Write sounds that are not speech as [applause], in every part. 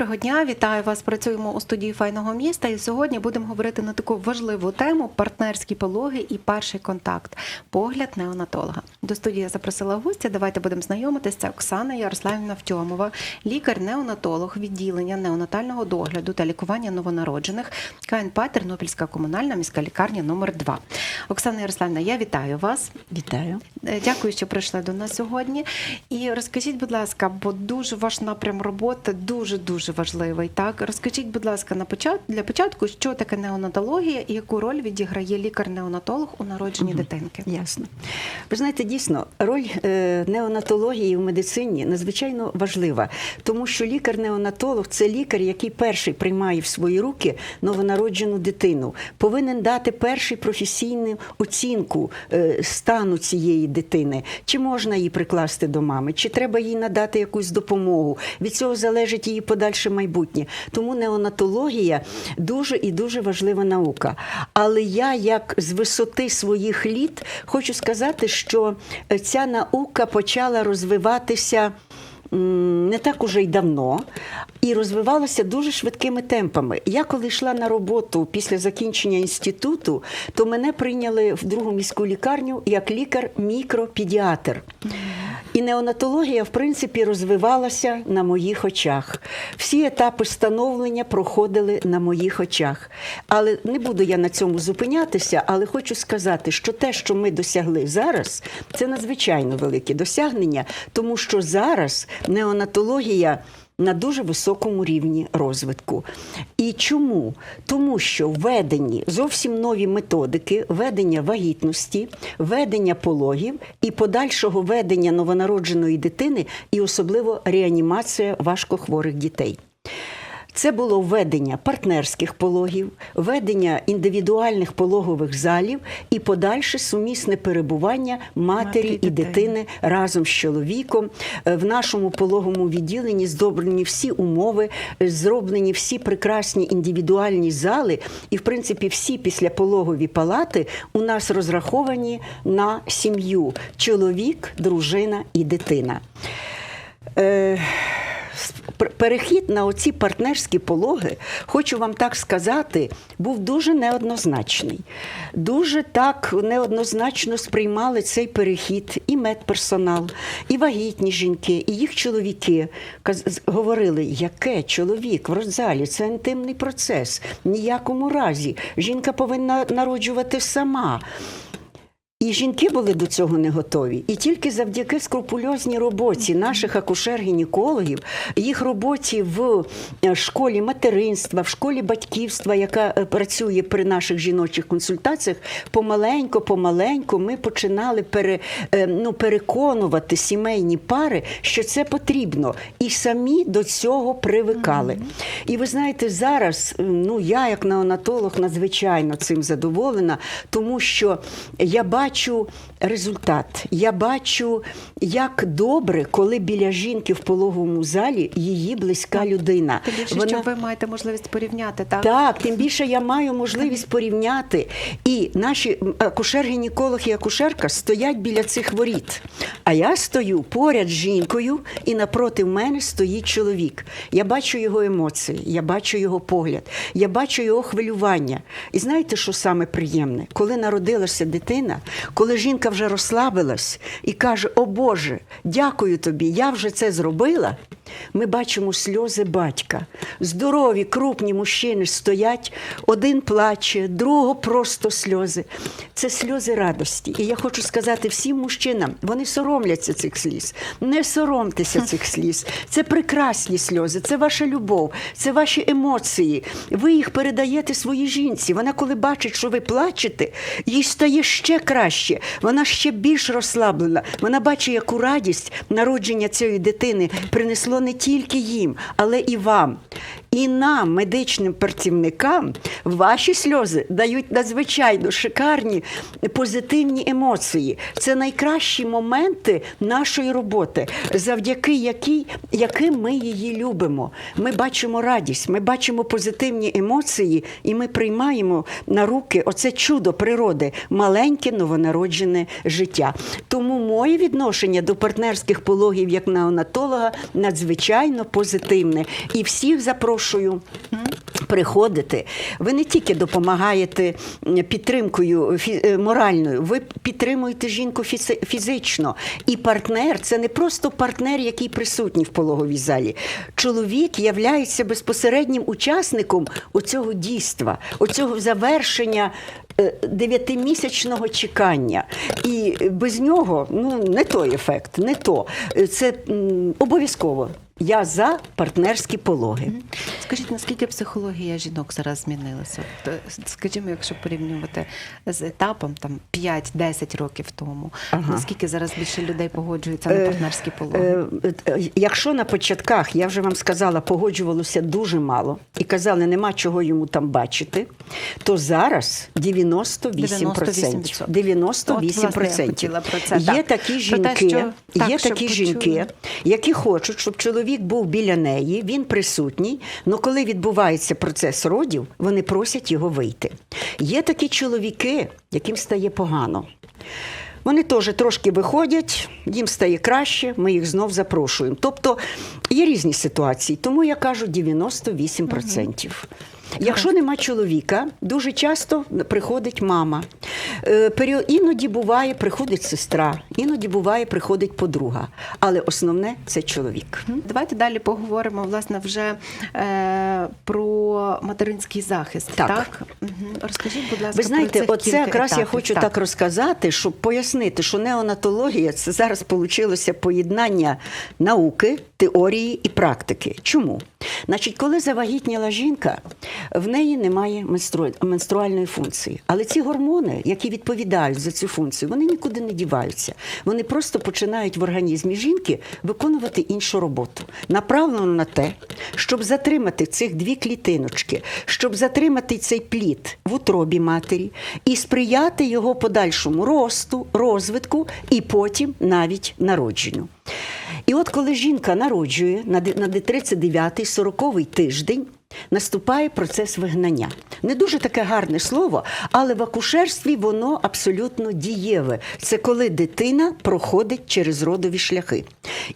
Доброго дня, вітаю вас. Працюємо у студії файного міста. І сьогодні будемо говорити на таку важливу тему партнерські пологи і перший контакт погляд неонатолога. До студії я запросила гостя. Давайте будемо знайомитися. Це Оксана Ярославівна Втьомова, лікар-неонатолог відділення неонатального догляду та лікування новонароджених КНП Тернопільська комунальна міська лікарня номер 2 Оксана Ярославівна, я вітаю вас. Вітаю. Е, Дякую, що прийшли до нас сьогодні. І розкажіть, будь ласка, бо дуже ваш напрям роботи дуже дуже важливий. Так, розкажіть, будь ласка, на початку для початку, що таке неонатологія і яку роль відіграє лікар-неонатолог у народженні дитинки? Ясно. Ви знаєте, дійсно, роль е, неонатології в медицині надзвичайно важлива, тому що лікар-неонатолог це лікар, який перший приймає в свої руки новонароджену дитину, повинен дати першу професійну оцінку е, стану цієї дитини, чи можна її прикласти до мами, чи треба їй надати якусь допомогу. Від цього залежить її подальше майбутнє. Тому неонатологія дуже і дуже важлива наука. Але я, як з висоти своїх літ, хочу сказати, що е, ця наука почала розвиватися. Не так уже й давно, і розвивалася дуже швидкими темпами. Я коли йшла на роботу після закінчення інституту, то мене прийняли в другу міську лікарню як лікар-мікропедіатр. І неонатологія, в принципі, розвивалася на моїх очах. Всі етапи становлення проходили на моїх очах. Але не буду я на цьому зупинятися, але хочу сказати, що те, що ми досягли зараз, це надзвичайно велике досягнення, тому що зараз неонатологія. На дуже високому рівні розвитку. І чому? Тому що введені зовсім нові методики ведення вагітності, ведення пологів і подальшого ведення новонародженої дитини, і особливо реанімація важкохворих дітей. Це було введення партнерських пологів, введення індивідуальних пологових залів і подальше сумісне перебування матері Матері і дитини. разом з чоловіком. Е, В нашому пологовому відділенні здобрені всі умови, е, зроблені всі прекрасні індивідуальні зали, і, в принципі, всі післяпологові палати у нас розраховані на сім'ю: чоловік, дружина і дитина. Е, Перехід на оці партнерські пологи, хочу вам так сказати, був дуже неоднозначний. Дуже так неоднозначно сприймали цей перехід і медперсонал, і вагітні жінки, і їх чоловіки. Говорили, яке чоловік в родзалі, це інтимний процес. Ніякому разі. Жінка повинна народжувати сама. І жінки були до цього не готові. І тільки завдяки скрупульозній роботі наших акушер-гінекологів, їх роботі в е, школі материнства, в школі батьківства, яка е, працює при наших жіночих консультаціях, помаленько, помаленько ми починали пере, е, ну, переконувати сімейні пари, що це потрібно, і самі до цього привикали. І ви знаєте, зараз ну я, як неонатолог, надзвичайно цим задоволена, тому що я бачу бачу результат. Я бачу, як добре, коли біля жінки в пологовому залі її близька людина. Тим більше, Вона- що ви маєте можливість порівняти, так? так, тим більше я маю можливість порівняти. І наші акушер-гінеколог і акушерка стоять біля цих воріт. А я стою поряд з жінкою, і напроти мене стоїть чоловік. Я бачу його емоції, я бачу його погляд, я бачу його хвилювання. І знаєте, що саме приємне? Коли народилася дитина, коли жінка вже розслабилась і каже: О Боже, дякую тобі, я вже це зробила. Ми бачимо сльози батька. Здорові, крупні мужчини стоять, один плаче, другого просто сльози. Це сльози радості. І я хочу сказати всім мужчинам, вони соромляться цих сліз. Не соромтеся [laughs] цих сліз. Це прекрасні сльози, це ваша любов, це ваші емоції. Ви їх передаєте своїй жінці. Вона, коли бачить, що ви плачете, їй стає ще краще. Вона ще більш розслаблена. Вона бачить, яку радість народження цієї дитини принесло не тільки їм, але і вам. І нам, медичним працівникам, ваші сльози дають надзвичайно шикарні позитивні емоції. Це найкращі моменти нашої роботи, завдяки якій, яким ми її любимо. Ми бачимо радість, ми бачимо позитивні емоції, і ми приймаємо на руки оце чудо природи, маленьке новонароджене життя. Тому моє відношення до партнерських пологів як неонатолога надзвичайно позитивне. І всіх запрошую. Приходити, ви не тільки допомагаєте підтримкою е, моральною, ви підтримуєте жінку фізи- фізично. І партнер це не просто партнер, який присутній в пологовій залі. Чоловік являється безпосереднім учасником оцього дійства, оцього завершення е, дев'ятимісячного чекання. І без нього ну не той ефект, не то. Е, Це обов'язково. Я за партнерські пологи. Скажіть, наскільки психологія жінок зараз змінилася? Е, Скажімо, якщо порівнювати з етапом там 5-10 років тому, Ага. наскільки зараз більше людей погоджуються на партнерські пологи? Е, е, Якщо на початках, я вже вам сказала, погоджувалося дуже мало і казали, нема чого йому там бачити, то зараз 98%. 98%. 98%. От, власне, Є так. такі жінки, те, що- є щоб такі жінки, які хочуть, щоб чоловік був біля неї, він присутній, але коли відбувається процес родів, вони просять його вийти. Є такі чоловіки, яким стає погано. Вони теж трошки виходять, їм стає краще, ми їх знов запрошуємо. Тобто є різні ситуації, тому я кажу 98%. Якщо нема чоловіка, дуже часто приходить мама. Е, Іноді буває, приходить сестра, іноді буває, приходить подруга. Але основне це чоловік. Давайте далі поговоримо власне вже е, про материнський захист. Так. Так, розкажіть, будь ласка, Ви знаєте, про оце якраз я хочу так. розказати, щоб пояснити, що неонатологія це зараз вийшло поєднання науки, теорії і практики. Чому? Значить, коли завагітніла жінка, в неї немає менстру- менструальної функції. Але ці гормони, які відповідають за цю функцію, вони нікуди не діваються. Вони просто починають в організмі жінки виконувати іншу роботу, направлену на те, щоб затримати цих дві клітиночки, щоб затримати цей плід в утробі матері і сприяти його подальшому росту, розвитку і потім навіть народженню. І от коли жінка народжує на 39-й 40-й тиждень, наступає процес вигнання. Не дуже таке гарне слово, але в акушерстві воно абсолютно дієве. Це коли дитина проходить через родові шляхи.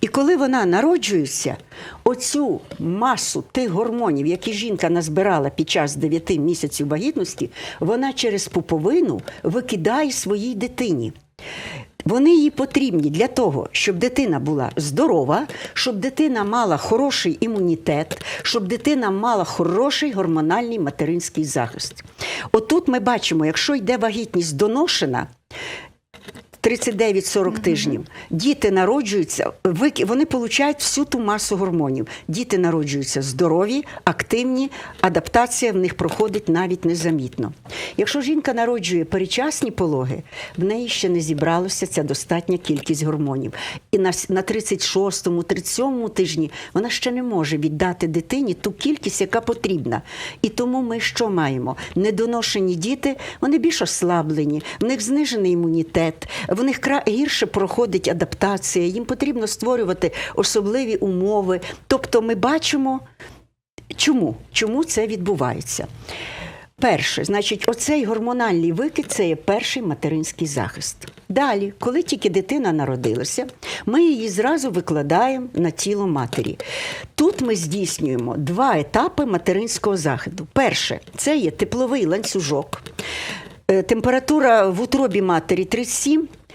І коли вона народжується, оцю масу тих гормонів, які жінка назбирала під час 9 місяців вагітності, вона через пуповину викидає своїй дитині. Вони їй потрібні для того, щоб дитина була здорова, щоб дитина мала хороший імунітет, щоб дитина мала хороший гормональний материнський захист. Отут ми бачимо, якщо йде вагітність доношена. 39-40 тижнів. Діти народжуються, вони получають всю ту масу гормонів. Діти народжуються здорові, активні, адаптація в них проходить навіть незамітно. Якщо жінка народжує перечасні пологи, в неї ще не зібралося ця достатня кількість гормонів. І на 36-му, 37-му тижні вона ще не може віддати дитині ту кількість, яка потрібна. І тому ми що маємо? Недоношені діти, вони більш ослаблені, в них знижений імунітет, в них гірше проходить адаптація, їм потрібно створювати особливі умови. Тобто ми бачимо, чому, чому це відбувається. Перше, значить, оцей гормональний викид це є перший материнський захист. Далі, коли тільки дитина народилася, ми її зразу викладаємо на тіло матері. Тут ми здійснюємо два етапи материнського захисту. Перше це є тепловий ланцюжок. Е, Температура в утробі матері 37,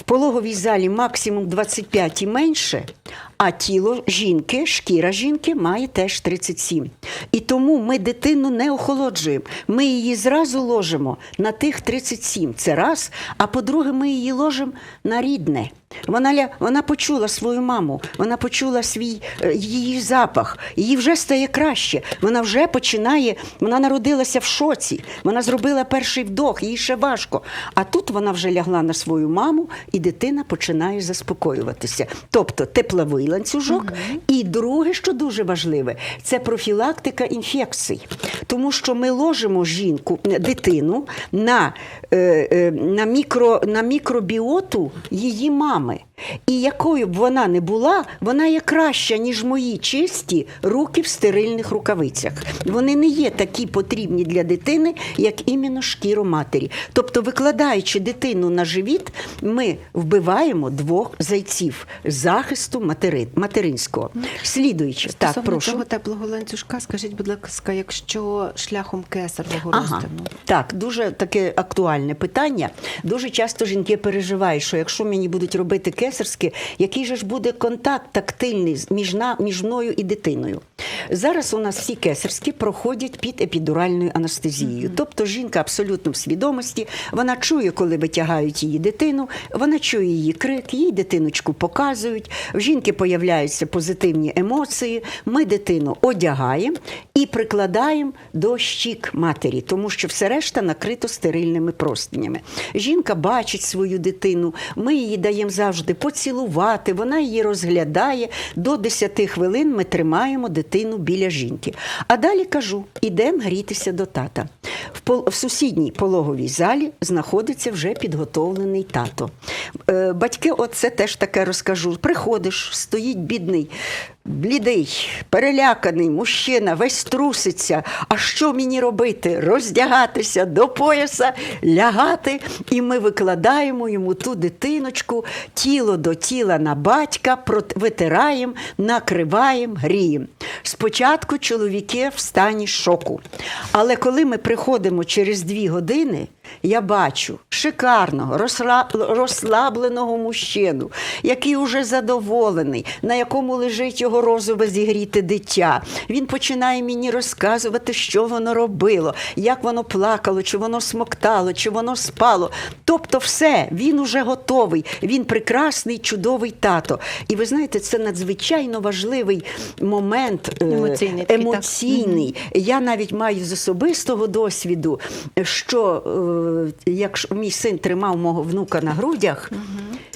в пологовій залі максимум 25 і менше, а тіло жінки, шкіра жінки має теж 37. І тому ми дитину не охолоджуємо. Ми її зразу ложимо на тих 37. Це раз. А по-друге, ми її ложимо на рідне. Вона, вона почула свою маму, вона почула свій е, її запах, їй вже стає краще. Вона вже починає, вона народилася в шоці, вона зробила перший вдох, їй ще важко. А тут вона вже лягла на свою маму, і дитина починає заспокоюватися. Тобто тепловий ланцюжок. І друге, що дуже важливе, це профілактика інфекцій. Тому що ми ложимо жінку, е, дитину на, е, е, на, мікро, на мікробіоту її мами. І якою б вона не була, вона є краща, ніж мої чисті руки в стерильних рукавицях. Вони не є такі потрібні для дитини, як іменно шкіру матері. Тобто, викладаючи дитину на живіт, ми вбиваємо двох зайців захисту матери, материнського. Слідуючи, так, Стосовно прошу. цього теплого ланцюжка, скажіть, будь ласка, якщо шляхом кесаревого Ага, розтину? так, дуже таке актуальне питання. Дуже часто жінки переживають, що якщо мені будуть робити кесарське, який же ж буде контакт тактильний між, на- між мною і дитиною. Зараз у нас всі кесарські проходять під епідуральною анестезією. Тобто жінка абсолютно в свідомості, вона чує, коли витягають її дитину, вона чує її крик, їй дитиночку показують, в жінки появляються позитивні емоції. Ми дитину одягаємо і прикладаємо до щік матері, тому що все решта накрито стерильними простинями. Жінка бачить свою дитину, ми її даємо завжди поцілувати, вона її розглядає. До 10 хвилин ми тримаємо дитину біля жінки. А далі кажу: ідемо грітися до тата. В, пол- в сусідній пологовій залі знаходиться вже підготовлений тато. Е, батьки, оце теж таке розкажу. Приходиш, стоїть бідний. Блідий, переляканий мужчина, весь труситься. А що мені робити? Роздягатися до пояса, лягати, і ми викладаємо йому ту дитиночку, тіло до тіла на батька, витираємо, накриваємо, гріємо. Спочатку чоловіки в стані шоку. Але коли ми приходимо через дві години, я бачу шикарного, розслабленого мужчину, який уже задоволений, на якому лежить його розове зігріте дитя. Він починає мені розказувати, що воно робило, як воно плакало, чи воно смоктало, чи воно спало. Тобто, все, він уже готовий. Він прекрасний, чудовий тато. І ви знаєте, це надзвичайно важливий момент е, Емоційний емоційний. Я навіть маю з особистого досвіду, що якщо мій син тримав мого внука на грудях,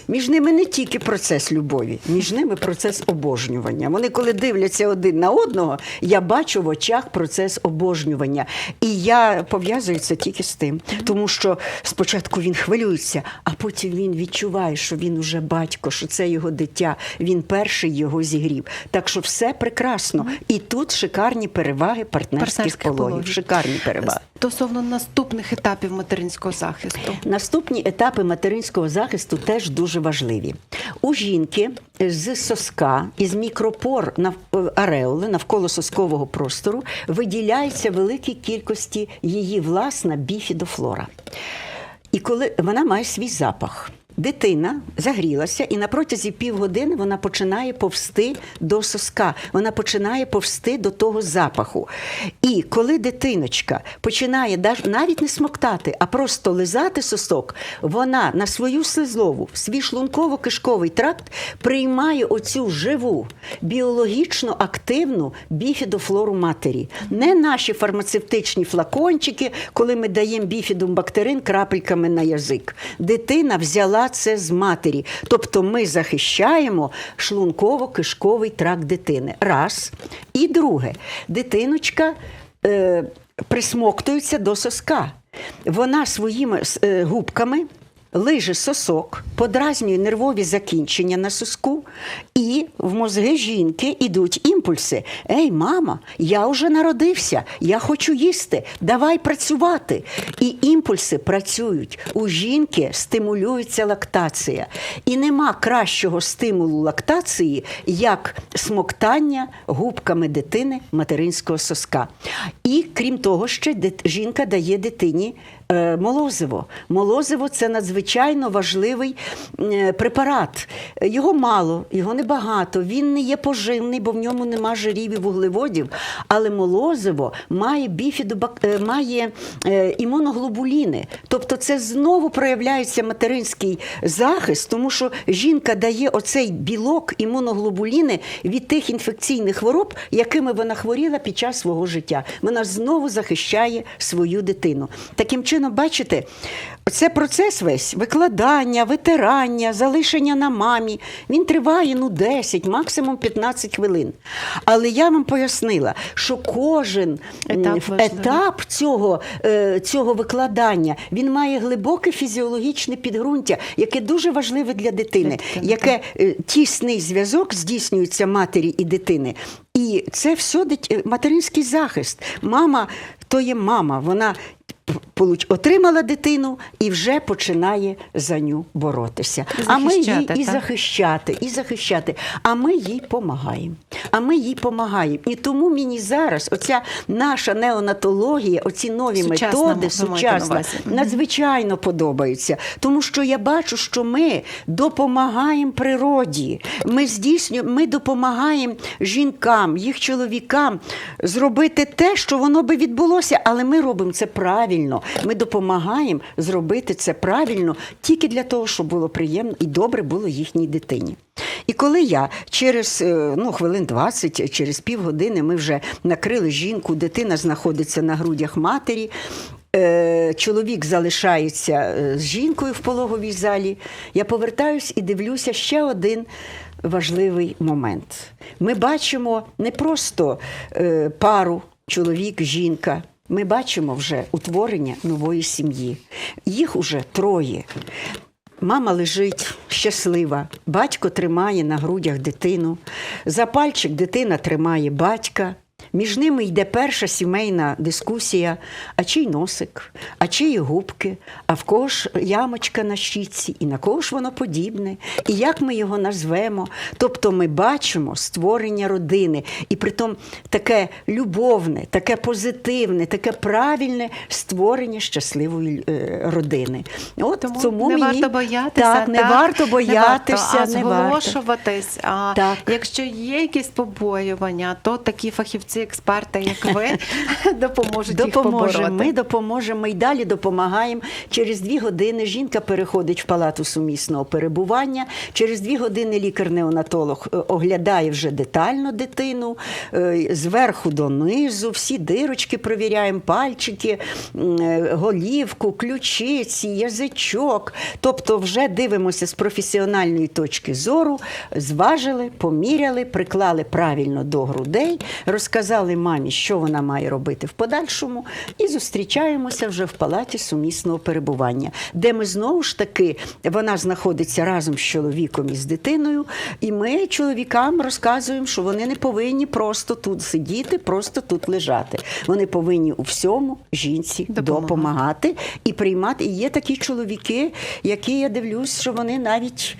між ними не тільки процес любові, між ними процес обожнювання. Вони, коли дивляться один на одного, я бачу в очах процес обожнювання. І я пов'язую це тільки з тим, тому що спочатку він хвилюється, а потім він відчуває, що він уже батько, що це його дитя. Він перший його зігрів. Так що все прекрасно. І тут шикарні переваги партнерських Партнерських пологів. пологів. Шикарні переваги. Стосовно наступних етапів материнського захисту. Наступні етапи материнського захисту теж дуже важливі. У жінки з соска, із мікропор нав- ареоли навколо соскового простору виділяється великій кількості її власна біфідофлора. І коли вона має свій запах. Дитина загрілася, і на протязі півгодини вона починає повсти до соска, вона починає повсти до того запаху. І коли дитиночка починає навіть не смоктати, а просто лизати сосок, вона на свою слизову, свій шлунково-кишковий тракт приймає оцю живу, біологічно активну біфідофлору матері. Не наші фармацевтичні флакончики, коли ми даємо біфідумбактерин крапельками на язик. Дитина взяла це з матері. Тобто ми захищаємо шлунково-кишковий тракт дитини. Раз. І друге, дитиночка е, присмоктується до соска. Вона своїми е, губками лиже сосок, подразнює нервові закінчення на соску, і в мозги жінки йдуть імпульси. Ей, мама, я вже народився, я хочу їсти, давай працювати. І імпульси працюють. У жінки стимулюється лактація. І нема кращого стимулу лактації, як смоктання губками дитини материнського соска. І крім того, ще жінка дає дитині молозиво. Молозиво це надзвичайно важливий е, препарат. Його мало, його небагато. Він не є поживний, бо в ньому нема жирів і вуглеводів. Але молозиво має біфідобак... е, має е, імуноглобуліни. Тобто, це знову проявляється материнський захист, тому що жінка дає оцей білок імуноглобуліни від тих інфекційних хвороб, якими вона хворіла під час свого життя. Вона знову захищає свою дитину. Таким чином, бачите, це процес весь викладання, витирання, залишення на мамі. Він триває ну 10, максимум 15 хвилин. Але я вам пояснила, що кожен Етап етап цього, е, цього викладання він має глибоке фізіологічне підґрунтя, яке дуже важливе для дитини, яке е, тісний зв'язок здійснюється матері і дитини. І це все материнський захист. Мама то є мама. Вона отримала дитину і вже починає за ню боротися. А ми захищати, і захищати, і захищати. А ми їй допомагаємо. А ми їй допомагаємо. І тому мені зараз оця наша неонатологія, оці нові Сучасна, методи, сучасна, надзвичайно подобаються. Тому що я бачу, що ми допомагаємо природі. Ми здійснюємо, ми допомагаємо жінкам, їх чоловікам зробити те, що воно би відбулося, але ми робимо це правильно. Ми допомагаємо зробити це правильно тільки для того, щоб було приємно і добре було їхній дитині. І коли я через е, ну, хвилин 20, через півгодини ми вже накрили жінку, дитина знаходиться на грудях матері. Е, Чоловік залишається е, з жінкою в пологовій залі. Я повертаюсь і дивлюся ще один важливий момент. Ми бачимо не просто пару, чоловік, жінка. Ми бачимо вже утворення нової сім'ї. Їх уже троє. Мама лежить щаслива, батько тримає на грудях дитину. За пальчик дитина тримає батька. Між ними йде перша сімейна дискусія: а чий носик, а чиї губки, а в кого ж ямочка на щічці, і на кого ж воно подібне, і як ми його назвемо. Тобто ми бачимо створення родини, і притом таке любовне, таке позитивне, таке правильне створення щасливої е, родини. От Тому, цьому не мені- варто боятися. Так, не варто боятися, не не варто. А Так. якщо є якісь побоювання, то такі фахівці, експерти, як ви, [laughs] допоможуть їх побороти. Ми допоможемо. Й далі допомагаємо. Через дві години жінка переходить в палату сумісного перебування. Через дві години лікар-неонатолог е, оглядає вже детально дитину е, зверху донизу, всі дирочки провіряємо, пальчики, е, голівку, ключиці, язичок. Тобто, вже дивимося з професіональної точки зору, зважили, поміряли, приклали правильно до грудей, розказали мамі, що вона має робити в подальшому, і зустрічаємося вже в палаті сумісного перебування, де ми знову ж таки вона знаходиться разом з чоловіком і з дитиною. І ми чоловікам розказуємо, що вони не повинні просто тут сидіти, просто тут лежати. Вони повинні у всьому жінці Допомагати. допомагати і приймати. І є такі чоловіки, які я дивлюсь, що вони навіть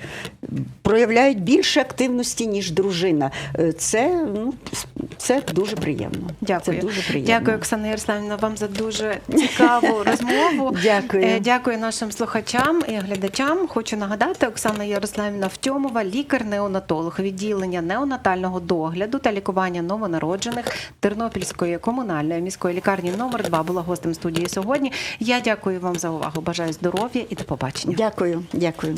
проявляють більше активності, ніж дружина. Е, Це, ну, це дуже приємно. Дякую. Це дуже приємно. Дякую, Оксана Ярославівна, вам за дуже цікаву [laughs] розмову. Дякую. Е, Дякую нашим слухачам і глядачам. Хочу нагадати, Оксана Ярославівна Втьомова, лікар-неонатолог, відділення неонатального догляду та лікування новонароджених Тернопільської комунальної міської лікарні номер 2 була гостем студії сьогодні. Я дякую вам за увагу. Бажаю здоров'я і до побачення. Дякую, дякую.